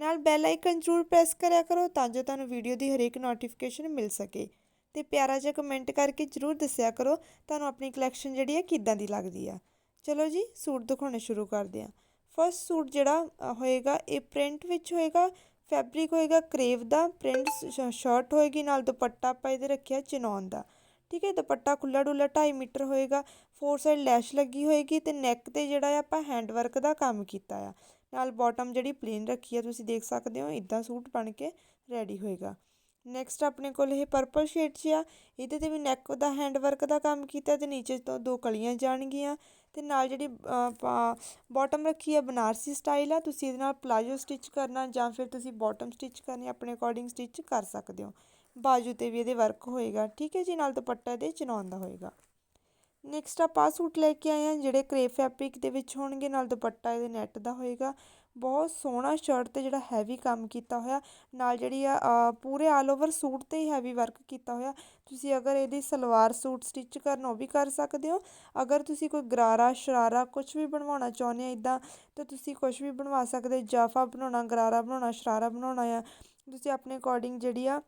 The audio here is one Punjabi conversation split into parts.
ਨਾਲ ਬੈਲ ਆਈਕਨ ਜ਼ਰੂਰ ਪ੍ਰੈਸ ਕਰਿਆ ਕਰੋ ਤਾਂ ਜੋ ਤੁਹਾਨੂੰ ਵੀਡੀਓ ਦੀ ਹਰੇਕ ਨੋਟੀਫਿਕੇਸ਼ਨ ਮਿਲ ਸਕੇ। ਤੇ ਪਿਆਰਾ ਜਿਹਾ ਕਮੈਂਟ ਕਰਕੇ ਜ਼ਰੂਰ ਦੱਸਿਆ ਕਰੋ ਤੁਹਾਨੂੰ ਆਪਣੀ ਕਲੈਕਸ਼ਨ ਜਿਹੜੀ ਹੈ ਕਿੱਦਾਂ ਦੀ ਲੱਗਦੀ ਆ। ਚਲੋ ਜੀ, ਸੂਟ ਦਿਖਾਉਣੇ ਸ਼ੁਰੂ ਕਰਦੇ ਹਾਂ। ਫਸਟ ਸੂਟ ਜਿਹੜਾ ਹੋਏਗਾ ਇਹ ਪ੍ਰਿੰਟ ਵਿੱਚ ਹੋਏਗਾ ਫੈਬਰਿਕ ਹੋਏਗਾ ਕਰੇਵ ਦਾ ਪ੍ਰਿੰਟ ਸ਼ਰਟ ਹੋਏਗੀ, ਨਾਲ ਦੁਪੱਟਾ ਆਪਾਂ ਇਹਦੇ ਰੱਖਿਆ ਚਨੌਨ ਦਾ। ਠੀਕ ਹੈ, ਦੁਪੱਟਾ ਖੁੱਲਾ ਡੁੱਲਾ 2.5 ਮੀਟਰ ਹੋਏਗਾ ਫੋਰ ਸਾਈਡ ਲੈਸ਼ ਲੱਗੀ ਹੋਏਗੀ ਤੇ ਨੈਕ ਤੇ ਜਿਹੜਾ ਆ ਆਪਾਂ ਹੈਂਡ ਵਰਕ ਦਾ ਕੰਮ ਕੀਤਾ ਆ। ਨਾਲ ਬਾਟਮ ਜਿਹੜੀ ਪਲੇਨ ਰੱਖੀ ਆ, ਤੁਸੀਂ ਦੇਖ ਸਕਦੇ ਹੋ ਇਦਾਂ ਸੂਟ ਬਣ ਕੇ ਰੈਡੀ ਹੋਏਗਾ। ਨੈਕਸਟ ਆਪਣੇ ਕੋਲ ਇਹ ਪਰਪਲ ਸ਼ੇਡ 'ਚ ਆ, ਇਹਦੇ ਤੇ ਵੀ ਨੈਕ ਦਾ ਹੈਂਡ ਵਰਕ ਦਾ ਕੰਮ ਕੀਤਾ ਤੇ ਨੀਚੇ ਤੋਂ ਦੋ ਕਲੀਆਂ ਜਾਣਗੀਆਂ ਤੇ ਨਾਲ ਜਿਹੜੀ ਬਾਟਮ ਰੱਖੀ ਆ, ਬਨਾਰਸੀ ਸਟਾਈਲ ਆ, ਤੁਸੀਂ ਇਹਦੇ ਨਾਲ ਪਲਾਜੋ ਸਟਿਚ ਕਰਨਾ ਜਾਂ ਫਿਰ ਤੁਸੀਂ ਬਾਟਮ ਸਟਿਚ ਕਰਨੀ, ਆਪਣੇ ਅਕੋਰਡਿੰਗ ਸਟਿਚ ਕਰ ਸਕਦੇ ਹੋ। ਬਾਜੂ ਤੇ ਵੀ ਇਹਦੇ ਵਰਕ ਹੋਏਗਾ, ਠੀਕ ਹੈ ਜੀ? ਨਾਲ ਦੁਪੱਟਾ ਇਹਦੇ ਚਨਾਉਣ ਦਾ ਹੋਏਗਾ। ਨੈਕਸਟ ਆਪਾਂ ਸੂਟ ਲੈ ਕੇ ਆਏ ਆ ਜਿਹੜੇ ਕਰੇਪ ਫੈਬਰਿਕ ਦੇ ਵਿੱਚ ਹੋਣਗੇ, ਨਾਲ ਦੁਪੱਟਾ ਇਹਦੇ ਨੈਟ ਦਾ ਹੋਏਗਾ। ਬਹੁਤ ਸੋਹਣਾ ਸ਼ਰਟ ਤੇ ਜਿਹੜਾ ਹੈਵੀ ਕੰਮ ਕੀਤਾ ਹੋਇਆ, ਨਾਲ ਜਿਹੜੀ ਆ ਪੂਰੇ ਆਲ ਓਵਰ ਸੂਟ ਤੇ ਹੀ ਹੈਵੀ ਵਰਕ ਕੀਤਾ ਹੋਇਆ। ਤੁਸੀਂ ਅਗਰ ਇਹਦੀ ਸਲਵਾਰ ਸੂਟ ਸਟਿਚ ਕਰਨ ਉਹ ਵੀ ਕਰ ਸਕਦੇ ਹੋ। ਅਗਰ ਤੁਸੀਂ ਕੋਈ ਗਰਾਰਾ, ਸ਼ਰਾਰਾ ਕੁਝ ਵੀ ਬਣਵਾਉਣਾ ਚਾਹੁੰਦੇ ਆ ਇਦਾਂ ਤਾਂ ਤੁਸੀਂ ਕੁਝ ਵੀ ਬਣਵਾ ਸਕਦੇ ਜਾਫਾ ਬਣਾਉਣਾ, ਗਰਾਰਾ ਬਣਾਉਣਾ, ਸ਼ਰਾਰਾ ਬਣਾਉਣਾ ਆ। ਤੁਸੀਂ ਆਪਣੇ ਅਕੋਰਡਿੰਗ ਜਿਹੜੀ ਆ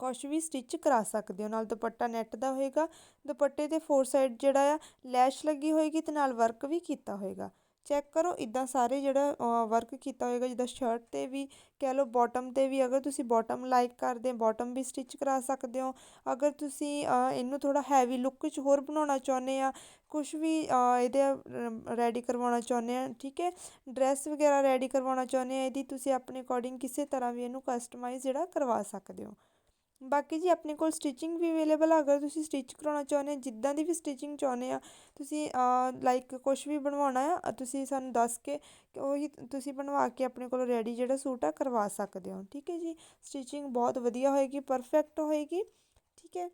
ਕੁਛ ਵੀ ਸਟਿਚ ਕਰਾ ਸਕਦੇ ਹੋ। ਨਾਲ ਦੁਪੱਟਾ ਨੈਟ ਦਾ ਹੋਏਗਾ, ਦੁਪੱਟੇ ਦੇ ਫੋਰ ਸਾਈਡ ਜਿਹੜਾ ਆ ਲੈਸ਼ ਲੱਗੀ ਹੋਏਗੀ ਤੇ ਨਾਲ ਵਰਕ ਵੀ ਕੀਤਾ ਹੋਏਗਾ। ਚੈੱਕ ਕਰੋ ਇਦਾਂ ਸਾਰੇ ਜਿਹੜਾ ਵਰਕ ਕੀਤਾ ਹੋਏਗਾ, ਜਿੱਦਾਂ ਸ਼ਰਟ ਤੇ ਵੀ, ਕਹਿ ਲਓ ਬਾਟਮ ਤੇ ਵੀ, ਅਗਰ ਤੁਸੀਂ ਬਾਟਮ ਲਾਈਕ ਕਰਦੇ ਬਾਟਮ ਵੀ ਸਟਿਚ ਕਰਾ ਸਕਦੇ ਹੋ। ਅਗਰ ਤੁਸੀਂ ਇਹਨੂੰ ਥੋੜਾ ਹੈਵੀ ਲੁੱਕ 'ਚ ਹੋਰ ਬਣਾਉਣਾ ਚਾਹੁੰਦੇ ਆ ਕੁਝ ਵੀ ਇਹਦੇ ਰੈਡੀ ਕਰਵਾਉਣਾ ਚਾਹੁੰਦੇ ਆ, ਠੀਕ ਹੈ? ਡਰੈਸ ਵਗੈਰਾ ਰੈਡੀ ਕਰਵਾਉਣਾ ਚਾਹੁੰਦੇ ਆ, ਇਹਦੀ ਤੁਸੀਂ ਆਪਣੇ ਅਕੋਰਡਿੰਗ ਕਿਸੇ ਤਰ੍ਹਾਂ ਵੀ ਇਹਨੂੰ ਕਸਟਮਾਈਜ਼ ਜਿਹੜਾ ਕਰਵਾ ਸਕਦੇ ਹੋ। ਬਾਕੀ ਜੀ ਆਪਣੇ ਕੋਲ ਸਟਿਚਿੰਗ ਵੀ ਅਵੇਲੇਬਲ ਆ, ਅਗਰ ਤੁਸੀਂ ਸਟਿਚ ਕਰਾਉਣਾ ਚਾਹੁੰਦੇ ਜਿੱਦਾਂ ਦੀ ਵੀ ਸਟਿਚਿੰਗ ਚਾਹੁੰਦੇ ਆ, ਤੁਸੀਂ ਲਾਈਕ ਕੁਝ ਵੀ ਬਣਵਾਉਣਾ ਆ ਤੁਸੀਂ ਸਾਨੂੰ ਦੱਸ ਕੇ ਉਹੀ ਤੁਸੀਂ ਬਣਵਾ ਕੇ ਆਪਣੇ ਕੋਲ ਰੈਡੀ ਜਿਹੜਾ ਸੂਟ ਆ, ਕਰਵਾ ਸਕਦੇ ਹੋ। ਠੀਕ ਹੈ ਜੀ? ਸਟਿਚਿੰਗ ਬਹੁਤ ਵਧੀਆ ਹੋਏਗੀ ਪਰਫੈਕਟ ਹੋਏਗੀ। ਠੀਕ ਹੈ?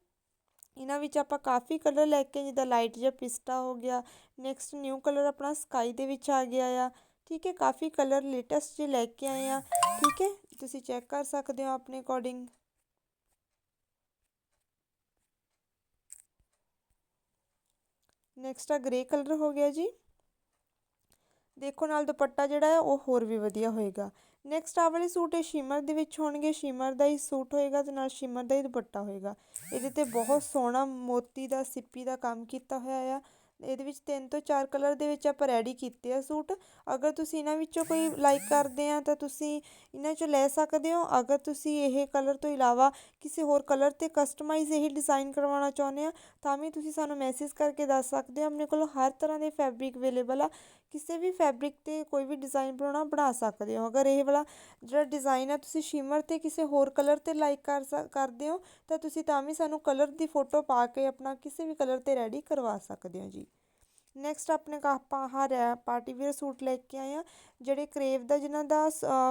ਇਹਨਾਂ ਵਿੱਚ ਆਪਾਂ ਕਾਫੀ ਕਲਰ ਲੈ ਕੇ, ਜਿੱਦਾਂ ਲਾਈਟ ਜਿਹਾ ਪਿਸਤਾ ਹੋ ਗਿਆ ਨੈਕਸਟ ਨਿਊ ਕਲਰ ਆਪਣਾ ਸਕਾਈ ਦੇ ਵਿੱਚ ਆ ਗਿਆ ਆ। ਠੀਕ ਹੈ? ਕਾਫੀ ਕਲਰ ਲੇਟੈਸਟ ਜੇ ਲੈ ਕੇ ਆਏ ਆ। ਠੀਕ ਹੈ? ਤੁਸੀਂ ਚੈੱਕ ਕਰ ਸਕਦੇ ਹੋ ਆਪਣੇ ਅਕੋਰਡਿੰਗ ਨੈਕਸਟ ਆ ਗ੍ਰੇ ਕਲਰ ਹੋ ਗਿਆ ਜੀ। ਦੇਖੋ ਨਾਲ ਦੁਪੱਟਾ ਜਿਹੜਾ ਹੈ, ਉਹ ਹੋਰ ਵੀ ਵਧੀਆ ਹੋਏਗਾ। ਨੈਕਸਟ ਆ ਵਾਲੇ ਸੂਟ ਇਹ ਸ਼ਿਮਰ ਦੇ ਵਿੱਚ ਹੋਣਗੇ। ਸ਼ਿਮਰ ਦਾ ਹੀ ਸੂਟ ਹੋਏਗਾ ਤੇ ਨਾਲ ਸ਼ਿਮਰ ਦਾ ਹੀ ਦੁਪੱਟਾ ਹੋਏਗਾ। ਇਹਦੇ ਤੇ ਬਹੁਤ ਸੋਹਣਾ ਮੋਤੀ ਦਾ, ਸਿੱਪੀ ਦਾ ਕੰਮ ਕੀਤਾ ਹੋਇਆ ਆ। ਇਹਦੇ ਵਿੱਚ ਤਿੰਨ ਤੋਂ ਚਾਰ ਕਲਰ ਦੇ ਵਿੱਚ ਆਪਾਂ ਰੈਡੀ ਕੀਤੇ ਆ ਸੂਟ। ਅਗਰ ਤੁਸੀਂ ਇਹਨਾਂ ਵਿੱਚੋਂ ਕੋਈ ਲਾਈਕ ਕਰਦੇ ਆ ਤਾਂ ਤੁਸੀਂ ਇਹਨਾਂ ਚੋਂ ਲੈ ਸਕਦੇ ਹੋ। ਅਗਰ ਤੁਸੀਂ ਇਹ ਕਲਰ ਤੋਂ ਇਲਾਵਾ ਕਿਸੇ ਹੋਰ ਕਲਰ ਤੇ ਕਸਟਮਾਈਜ਼ ਇਹ ਡਿਜ਼ਾਈਨ ਕਰਵਾਉਣਾ ਚਾਹੁੰਦੇ ਆ, ਤਾਂ ਵੀ ਤੁਸੀਂ ਸਾਨੂੰ ਮੈਸੇਜ ਕਰਕੇ ਦੱਸ ਸਕਦੇ ਹੋ। ਆਪਣੇ ਕੋਲ ਹਰ ਤਰ੍ਹਾਂ ਦੇ ਫੈਬਰਿਕ ਅਵੇਲੇਬਲ ਆ। ਕਿਸੇ ਵੀ ਫੈਬਰਿਕ ਤੇ ਕੋਈ ਵੀ ਡਿਜ਼ਾਇਨ ਬਣਾਉਣਾ, ਬਣਾ ਸਕਦੇ ਹੋ। ਅਗਰ ਇਹ ਵਾਲਾ ਜਿਹੜਾ ਡਿਜ਼ਾਇਨ ਹੈ, ਤੁਸੀਂ ਸ਼ਿਮਰ ਤੇ ਕਿਸੇ ਹੋਰ ਕਲਰ ਤੇ ਲਾਈਕ ਕਰ ਸਕ, ਕਰਦੇ ਹੋ, ਤਾਂ ਤੁਸੀਂ ਤਾਂ ਵੀ ਸਾਨੂੰ ਕਲਰ ਦੀ ਫੋਟੋ ਪਾ ਕੇ ਆਪਣਾ ਕਿਸੇ ਵੀ ਕਲਰ ਤੇ ਰੈਡੀ ਕਰਵਾ ਸਕਦੇ ਹੋ ਜੀ। ਨੈਕਸਟ ਆਪਣੇ ਕਾ, ਆਪਾਂ ਆਹ ਪਾਰਟੀ ਵੇਅਰ ਸੂਟ ਲੈ ਕੇ ਆਏ ਆ ਜਿਹੜੇ ਕਰੇਵ ਦਾ, ਜਿਨ੍ਹਾਂ ਦਾ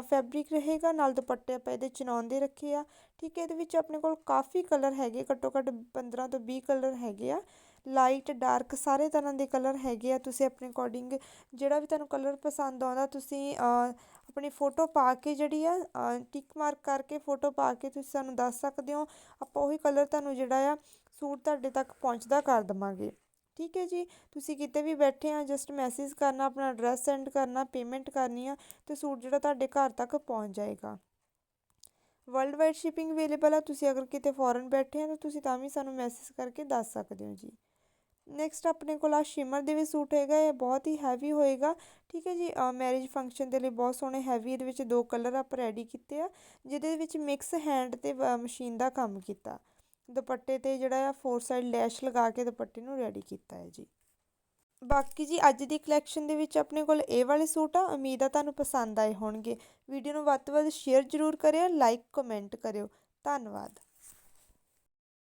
ਫੈਬਰਿਕ ਰਹੇਗਾ, ਨਾਲ ਦੁਪੱਟੇ ਆਪਾਂ ਇਹਦੇ ਚਨਾਉਂਦੇ ਰੱਖੇ ਆ। ਠੀਕ ਹੈ, ਇਹਦੇ ਵਿੱਚ ਆਪਣੇ ਕੋਲ ਕਾਫੀ ਕਲਰ ਹੈਗੇ ਘੱਟੋ ਘੱਟ 15 ਤੋਂ 20 ਕਲਰ ਹੈਗੇ ਆ। ਲਾਈਟ, ਡਾਰਕ ਸਾਰੇ ਤਰ੍ਹਾਂ ਦੇ ਕਲਰ ਹੈਗੇ ਆ, ਤੁਸੀਂ ਆਪਣੇ ਅਕੋਰਡਿੰਗ ਜਿਹੜਾ ਵੀ ਤੁਹਾਨੂੰ ਕਲਰ ਪਸੰਦ ਆਉਂਦਾ, ਤੁਸੀਂ ਆਪਣੀ ਫੋਟੋ ਪਾ ਕੇ ਜਿਹੜੀ ਆ ਟਿਕ ਮਾਰਕ ਕਰਕੇ ਫੋਟੋ ਪਾ ਕੇ ਤੁਸੀਂ ਸਾਨੂੰ ਦੱਸ ਸਕਦੇ ਹੋ। ਆਪਾਂ ਉਹੀ ਕਲਰ ਤੁਹਾਨੂੰ ਜਿਹੜਾ ਆ, ਸੂਟ ਤੁਹਾਡੇ ਤੱਕ ਪਹੁੰਚਦਾ ਕਰ ਦਵਾਂਗੇ। ਠੀਕ ਹੈ ਜੀ? ਤੁਸੀਂ ਕਿਤੇ ਵੀ ਬੈਠੇ ਆ ਜਸਟ ਮੈਸੇਜ ਕਰਨਾ, ਆਪਣਾ ਐਡਰੈਸ ਸੈਂਡ ਕਰਨਾ ਪੇਮੈਂਟ ਕਰਨੀ ਆ, ਤੇ ਸੂਟ ਜਿਹੜਾ ਤੁਹਾਡੇ ਘਰ ਤੱਕ ਪਹੁੰਚ ਜਾਏਗਾ। ਵਰਲਡ ਵਾਈਡ ਸ਼ਿਪਿੰਗ ਅਵੇਲੇਬਲ ਆ, ਤੁਸੀਂ ਅਗਰ ਕਿਤੇ ਫੋਰਨ ਬੈਠੇ ਆ, ਤਾਂ ਤੁਸੀਂ ਤਾਂ ਵੀ ਸਾਨੂੰ ਮੈਸੇਜ ਕਰਕੇ ਦੱਸ ਸਕਦੇ ਹੋ ਜੀ। ਨੈਕਸਟ ਆਪਣੇ ਕੋਲ ਆ ਸ਼ਿਮਰ ਦੇ ਵੀ ਸੂਟ ਹੈਗਾ, ਇਹ ਬਹੁਤ ਹੀ ਹੈਵੀ ਹੋਏਗਾ। ਠੀਕ ਹੈ ਜੀ ਮੈਰਿਜ ਫੰਕਸ਼ਨ ਦੇ ਲਈ ਬਹੁਤ ਸੋਹਣੇ ਹੈਵੀ ਇਹਦੇ ਵਿੱਚ ਦੋ ਕਲਰ ਆਪਾਂ ਰੈਡੀ ਕੀਤੇ ਆ, ਜਿਹਦੇ ਵਿੱਚ ਮਿਕਸ ਹੈਂਡ ਤੇ ਮਸ਼ੀਨ ਦਾ ਕੰਮ ਕੀਤਾ। ਦੁਪੱਟੇ ਤੇ ਜਿਹੜਾ ਆ ਫੋਰ ਸਾਈਡ ਲੈਸ਼ ਲਗਾ ਕੇ ਦੁਪੱਟੇ ਨੂੰ ਰੈਡੀ ਕੀਤਾ ਹੈ ਜੀ। ਬਾਕੀ ਜੀ, ਅੱਜ ਦੀ ਕਲੈਕਸ਼ਨ ਦੇ ਵਿੱਚ ਆਪਣੇ ਕੋਲ ਇਹ ਵਾਲੇ ਸੂਟ ਆ, ਉਮੀਦ ਆ ਤੁਹਾਨੂੰ ਪਸੰਦ ਆਏ ਹੋਣਗੇ। ਵੀਡੀਓ ਨੂੰ ਵੱਧ ਤੋਂ ਵੱਧ ਸ਼ੇਅਰ ਜ਼ਰੂਰ ਕਰਿਓ ਲਾਈਕ ਕਮੈਂਟ ਕਰਿਓ। ਧੰਨਵਾਦ।